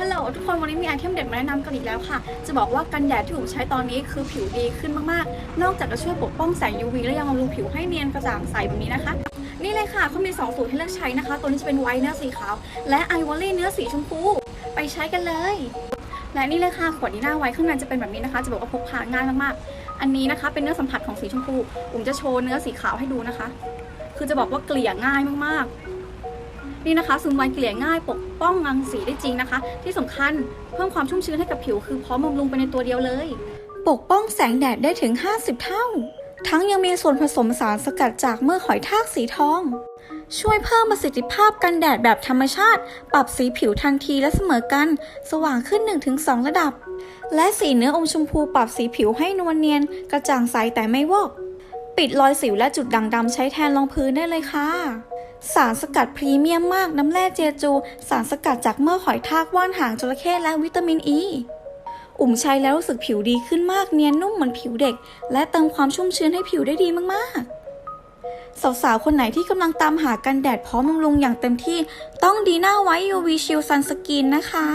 ฮัลโหลทุกคนวันนี้มีไอเทมเด็ดมาแนะนำกันอีกแล้วค่ะ จะบอกว่ากันแดดที่ผมใช้ตอนนี้คือผิวดีขึ้นมากๆ นอกจากจะช่วยปกป้องแสง UV แล้วยังบำรุงผิวให้เนียนกระจ่างใสแบบนี้นะคะนี่เลยค่ะเขามี 2 สูตรให้เลือกใช้นะคะ ตัวนี้จะเป็นไวท์เนื้อสีขาว และไอวอลลี่เนื้อสีชมพู ไปใช้กันเลย และนี่เลยค่ะ ขวดนี้หน้าไว้ข้างในจะเป็นแบบนี้นะคะ จะบอกว่าพกพาง่ายมากๆ อันนี้นะคะ เป็นเนื้อสัมผัสของสีชมพูผมจะโชว์เนื้อสีขาวให้ดูนะคะ คือจะบอกว่าเกลี่ยง่ายมากๆ นี่นะคะซึมไวเกลี่ยง่ายปกป้องรังสีได้จริงนะคะ ที่สำคัญเพิ่มความชุ่มชื้นให้กับผิวคือพร้อมบำรุงไปในตัวเดียวเลย ปกป้องแสงแดดได้ถึง 50 เท่า ทั้งยังมีส่วนผสมสารสกัดจากเมือกหอยทากสีทอง ช่วยเพิ่มประสิทธิภาพกันแดดแบบธรรมชาติ ปรับสีผิวทันทีและเสมอกัน สว่างขึ้น 1-2 ระดับ และสีเนื้ออมชมพูปรับสีผิวให้นวลเนียน กระจ่างใสแต่ไม่วอกปิดรอยสิวและจุดด่างดำใช้แทนรองพื้นได้เลยค่ะ สารสกัดพรีเมียมมากน้ำแร่เจจู สารสกัดจากเมือหอยทากว่านหางจระเข้และวิตามินอ e. ีอุ่มใช้แล้วรู้สึกผิวดีขึ้นมากเนียนนุ่มเหมือนผิวเด็ก และเติมความชุ่มชื้นให้ผิวได้ดีมากๆ สาวๆ คนไหนที่กำลังตามหากันแดดพร้อมบำรุงอย่างเต็มที่ ต้องดีหน้าไว้ UV Shield Sun Skin นะคะ